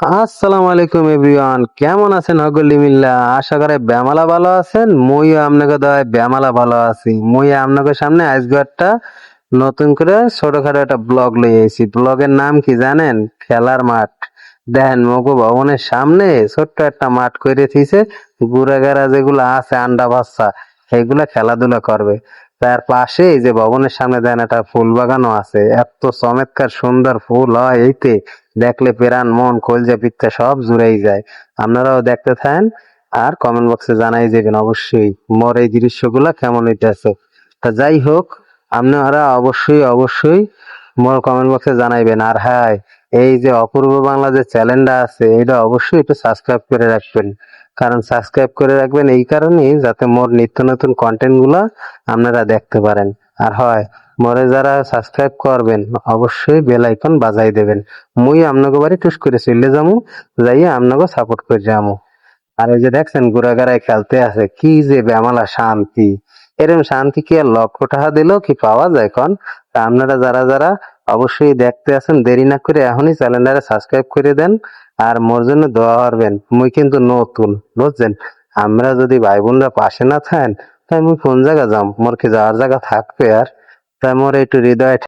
আসসালামু আলাইকুম এভরিওয়ান। কেমন আছেন হগলি মিল্লা? আশা করে ব্যামালা ভালো আছেন মই আপনাকে দয় ব্যামালা ভালো আছি। মই আপনাকে সামনে আজকে নতুন করে ছোটখাটো একটা ব্লগ লই আইছি। ব্লগের নাম কি জানেন? খেলার মাঠ। দেখেন মগু ভবনের সামনে ছোট্ট একটা মাঠ করে দিয়েছে গুড়াগাড়া যেগুলো আছে, আন্ডা বাচ্চা সেগুলা খেলাধুলা করবে। তার পাশে এই যে ভবনের সামনে দেন একটা ফুল বাগানও আছে, এত চমৎকার সুন্দর ফুল হয় এইতে। দেখলে পেরান মন কলজা পিত্তা সব জুড়েই যায়। আপনারাও দেখতে থাকেন আর কমেন্ট বক্সে জানাই যাবেন অবশ্যই মোর এই দৃশ্যগুলা কেমন হইতেছে। তা যাই হোক, আপনারা অবশ্যই অবশ্যই মোর কমেন্ট বক্সে জানাইবেন। আর হ্যাঁ এই যে অপূর্ব বাংলা যে চ্যানেলটা আছে এটা অবশ্যই একটু সাবস্ক্রাইব করে রাখবেন। কারণ সাবস্ক্রাইব করে রাখবেন এই কারণেই যাতে মোর নিত্য নতুন কন্টেন্টগুলা আপনারা দেখতে পারেন। আর হয়, মোরে যারা সাবস্ক্রাইব করবেন, অবশ্যই বেল আইকন বাজাই দেবেন। মুই আপনাকে বাড়ি টুস করে চলে যাব যাইয়া আপনাকে সাপোর্ট করে যাব আর এই যে দেখছেন ঘোরাঘাড়ায় খেলতে আছে কি যে বেমালা শান্তি। এরম শান্তি কি আর লক্ষ টাকা দিলেও কি পাওয়া যায় কন? তা আপনারা যারা যারা অবশ্যই দেখতে আছেন দেরি না করে এখনই চ্যানেলটারে সাবস্ক্রাইব করে দেন, আর মোর জন্য দোয়া করবেন। মুই কিন্তু নতুন, বুঝছেন? আমরা যদি ভাই বোনরা পাশে না থাকেন তাই মুই কোন জায়গা যাম? মোর কি যাওয়ার জায়গা থাকবে আর তাই মোর একটু হৃদয়